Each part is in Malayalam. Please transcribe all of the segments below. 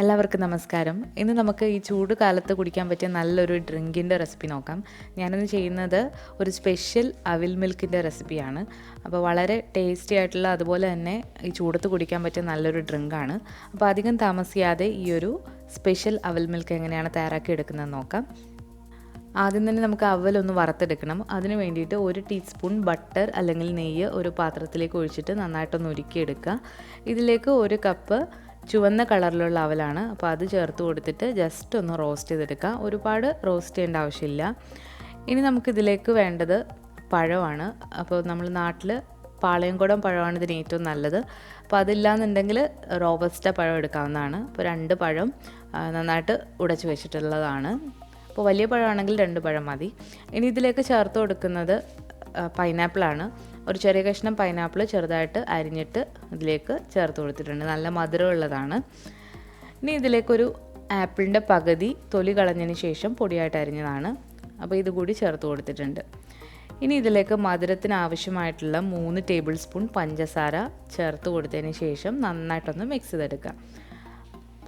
എല്ലാവർക്കും നമസ്കാരം. ഇന്ന് നമുക്ക് ഈ ചൂട് കാലത്ത് കുടിക്കാൻ പറ്റിയ നല്ലൊരു ഡ്രിങ്കിന്റെ റെസിപ്പി നോക്കാം. ഞാനിന്ന് ചെയ്യുന്നത് ഒരു സ്പെഷ്യൽ അവിൽ മിൽക്കിന്റെ റെസിപ്പിയാണ്. അപ്പോൾ വളരെ ടേസ്റ്റി ആയിട്ടുള്ള അതുപോലെ തന്നെ ഈ ചൂടത്ത് കുടിക്കാൻ പറ്റിയ നല്ലൊരു ഡ്രിങ്കാണ്. അപ്പോൾ അധികം താമസിയാതെ ഈ ഒരു സ്പെഷ്യൽ അവിൽ മിൽക്ക് എങ്ങനെയാണ് തയ്യാറാക്കി എടുക്കുന്നത് നോക്കാം. ആദ്യം തന്നെ നമുക്ക് അവലൊന്ന് വറുത്തെടുക്കണം. അതിന് വേണ്ടിയിട്ട് ഒരു ടീസ്പൂൺ ബട്ടർ അല്ലെങ്കിൽ നെയ്യ് ഒരു പാത്രത്തിലേക്ക് ഒഴിച്ചിട്ട് നന്നായിട്ടൊന്ന് ഉരുക്കിയെടുക്കുക. ഇതിലേക്ക് ഒരു കപ്പ് ചുവന്ന കളറിലുള്ള അവലാണ്. അപ്പോൾ അത് ചേർത്ത് കൊടുത്തിട്ട് ജസ്റ്റ് ഒന്ന് റോസ്റ്റ് ചെയ്തെടുക്കുക ഒരുപാട് റോസ്റ്റ് ചെയ്യേണ്ട ആവശ്യമില്ല. ഇനി നമുക്കിതിലേക്ക് വേണ്ടത് പഴമാണ്. അപ്പോൾ നമ്മൾ നാട്ടിൽ പാളയംകുടം പഴമാണ് ഇതിന് ഏറ്റവും നല്ലത്. അപ്പോൾ അതില്ലാന്നുണ്ടെങ്കിൽ റോബസ്റ്റ പഴം എടുക്കാവുന്നതാണ്. അപ്പോൾ രണ്ട് പഴം നന്നായിട്ട് ഉടച്ച് വെച്ചിട്ടുള്ളതാണ്. അപ്പോൾ വലിയ പഴമാണെങ്കിൽ രണ്ട് പഴം മതി. ഇനി ഇതിലേക്ക് ചേർത്ത് കൊടുക്കുന്നത് പൈനാപ്പിളാണ് ഒരു ചെറിയ കഷ്ണം പൈനാപ്പിൾ ചെറുതായിട്ട് അരിഞ്ഞിട്ട് ഇതിലേക്ക് ചേർത്ത് കൊടുത്തിട്ടുണ്ട്. നല്ല മധുരമുള്ളതാണ്. ഇനി ഇതിലേക്കൊരു ആപ്പിളിന്റെ പകുതി തൊലി കളഞ്ഞതിന് ശേഷം പൊടിയായിട്ട് അരിഞ്ഞതാണ്. അപ്പോൾ ഇതുകൂടി ചേർത്ത് കൊടുത്തിട്ടുണ്ട്. ഇനി ഇതിലേക്ക് മധുരത്തിന് ആവശ്യമായിട്ടുള്ള മൂന്ന് ടേബിൾ സ്പൂൺ പഞ്ചസാര ചേർത്ത് കൊടുത്തതിന് ശേഷം നന്നായിട്ടൊന്ന് മിക്സ് ചെയ്തെടുക്കുക.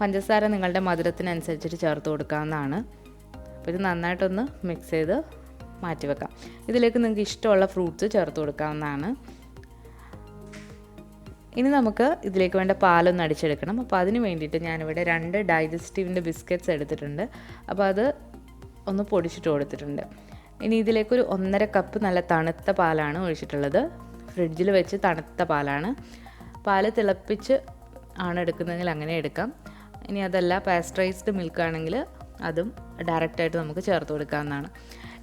പഞ്ചസാര നിങ്ങളുടെ മധുരത്തിനനുസരിച്ചിട്ട് ചേർത്ത് കൊടുക്കാവുന്നതാണ്. അപ്പോൾ ഇത് നന്നായിട്ടൊന്ന് മിക്സ് ചെയ്ത് മാറ്റി വെക്കാം ഇതിലേക്ക് നിങ്ങൾക്ക് ഇഷ്ടമുള്ള ഫ്രൂട്ട്സ് ചേർത്ത് കൊടുക്കാവുന്നതാണ്. ഇനി നമുക്ക് ഇതിലേക്ക് വേണ്ട പാലൊന്ന് അടിച്ചെടുക്കണം. അപ്പോൾ അതിന് വേണ്ടിയിട്ട് ഞാനിവിടെ രണ്ട് ഡൈജസ്റ്റീവിന്റെ ബിസ്ക്കറ്റ്സ് എടുത്തിട്ടുണ്ട്. അപ്പോൾ അത് ഒന്ന് പൊടിച്ചിട്ട് കൊടുത്തിട്ടുണ്ട്. ഇനി ഇതിലേക്കൊരു ഒന്നര കപ്പ് നല്ല തണുത്ത പാലാണ് ഒഴിച്ചിട്ടുള്ളത്. ഫ്രിഡ്ജിൽ വെച്ച് തണുത്ത പാലാണ്. പാൽ തിളപ്പിച്ച് ആണ് എടുക്കുന്നതെങ്കിൽ അങ്ങനെ എടുക്കാം. ഇനി അതല്ല പാസ്റ്ററൈസ്ഡ് മിൽക്ക് ആണെങ്കിൽ അതും ഡയറക്റ്റായിട്ട് നമുക്ക് ചേർത്ത് കൊടുക്കാവുന്നതാണ്.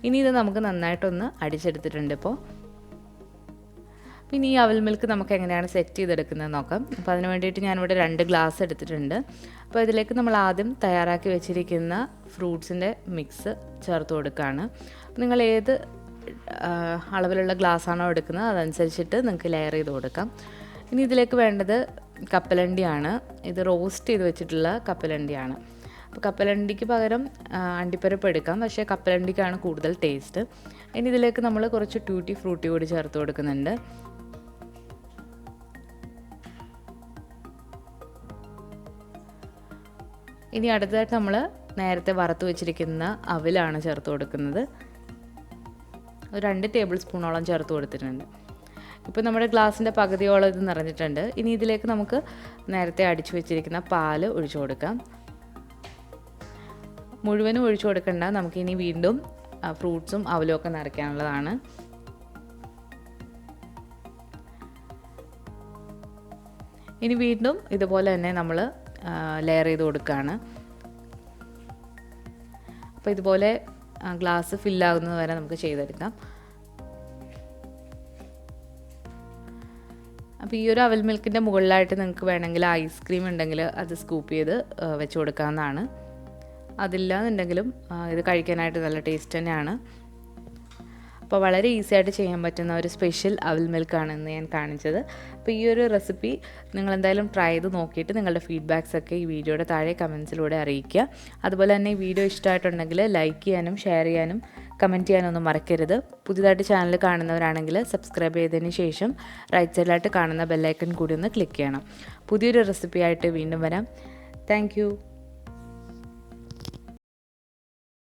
ഇനി ഇത് നമുക്ക് നന്നായിട്ടൊന്ന് അടിച്ചെടുത്തിട്ടുണ്ട് ഇപ്പോൾ പിന്നെ ഈ അവൽ മിൽക്ക് നമുക്ക് എങ്ങനെയാണ് സെറ്റ് ചെയ്തെടുക്കുന്നത് നോക്കാം. അപ്പോൾ അതിന് വേണ്ടിയിട്ട് ഞാനിവിടെ രണ്ട് ഗ്ലാസ് എടുത്തിട്ടുണ്ട്. അപ്പോൾ ഇതിലേക്ക് നമ്മൾ ആദ്യം തയ്യാറാക്കി വെച്ചിരിക്കുന്ന ഫ്രൂട്ട്സിന്റെ മിക്സ് ചേർത്ത് കൊടുക്കുകയാണ്. നിങ്ങൾ ഏത് അളവിലുള്ള ഗ്ലാസ് ആണോ എടുക്കുന്നത് അതനുസരിച്ചിട്ട് നിങ്ങൾക്ക് ലെയർ ചെയ്ത് കൊടുക്കാം. ഇനി ഇതിലേക്ക് വേണ്ടത് കപ്പലണ്ടിയാണ്. ഇത് റോസ്റ്റ് ചെയ്ത് വെച്ചിട്ടുള്ള കപ്പലണ്ടിയാണ്. അപ്പോൾ കപ്പലണ്ടിക്ക് പകരം അണ്ടിപ്പരപ്പ് എടുക്കാം. പക്ഷേ കപ്പലണ്ടിക്കാണ് കൂടുതൽ ടേസ്റ്റ് ഇനി ഇതിലേക്ക് നമ്മൾ കുറച്ച് ട്യൂട്ടി ഫ്രൂട്ടി കൂടി ചേർത്ത് കൊടുക്കുന്നുണ്ട്. ഇനി അടുത്തതായിട്ട് നമ്മൾ നേരത്തെ വറുത്ത് വെച്ചിരിക്കുന്ന അവിലാണ് ചേർത്ത് കൊടുക്കുന്നത്. ഒരു രണ്ട് ടേബിൾ സ്പൂണോളം ചേർത്ത് കൊടുത്തിട്ടുണ്ട്. ഇപ്പോൾ നമ്മുടെ ഗ്ലാസിന്റെ പകുതിയോളം ഇത് നിറഞ്ഞിട്ടുണ്ട്. ഇനി ഇതിലേക്ക് നമുക്ക് നേരത്തെ അടിച്ചു വെച്ചിരിക്കുന്ന പാൽ ഒഴിച്ചു കൊടുക്കാം. മുഴുവനും ഒഴിച്ചു കൊടുക്കണ്ട. നമുക്കിനി വീണ്ടും ഫ്രൂട്ട്സും അവലൊക്കെ നിറയ്ക്കാനുള്ളതാണ്. ഇനി വീണ്ടും ഇതുപോലെ തന്നെ നമ്മൾ ലെയർ ചെയ്ത് കൊടുക്കുകയാണ് അപ്പോൾ ഇതുപോലെ ഗ്ലാസ് ഫില്ലാകുന്നത് വരെ നമുക്ക് ചെയ്തെടുക്കാം. അപ്പോൾ ഈ ഒരു അവൽ മിൽക്കിന്റെ മുകളിലായിട്ട് നിങ്ങൾക്ക് വേണമെങ്കിൽ ഐസ്ക്രീം ഉണ്ടെങ്കിൽ അത് സ്കൂപ്പ് ചെയ്ത് വെച്ച് കൊടുക്കാവുന്നതാണ്. അതില്ല എന്നുണ്ടെങ്കിലും ഇത് കഴിക്കാനായിട്ട് നല്ല ടേസ്റ്റ് തന്നെയാണ്. അപ്പോൾ വളരെ ഈസി ആയിട്ട് ചെയ്യാൻ പറ്റുന്ന ഒരു സ്പെഷ്യൽ അവൽ മിൽക്കാണ് ഇന്ന് ഞാൻ കാണിച്ചത്. അപ്പോൾ ഈ ഒരു റെസിപ്പി നിങ്ങൾ എന്തായാലും ട്രൈ ചെയ്ത് നോക്കിയിട്ട് നിങ്ങളുടെ ഫീഡ്ബാക്സ് ഒക്കെ ഈ വീഡിയോയുടെ താഴെ കമൻസിലൂടെ അറിയിക്കുക. അതുപോലെ തന്നെ ഈ വീഡിയോ ഇഷ്ടമായിട്ടുണ്ടെങ്കിൽ ലൈക്ക് ചെയ്യാനും ഷെയർ ചെയ്യാനും കമന്റ് ചെയ്യാനൊന്നും മറക്കരുത്. പുതിയതായിട്ട് ചാനൽ കാണുന്നവരാണെങ്കിൽ സബ്സ്ക്രൈബ് ചെയ്തതിന് ശേഷം റൈറ്റ് സൈഡിലായിട്ട് കാണുന്ന ബെല്ലൈക്കൺ കൂടി ഒന്ന് ക്ലിക്ക് ചെയ്യണം. പുതിയൊരു റെസിപ്പി ആയിട്ട് വീണ്ടും വരാം. താങ്ക്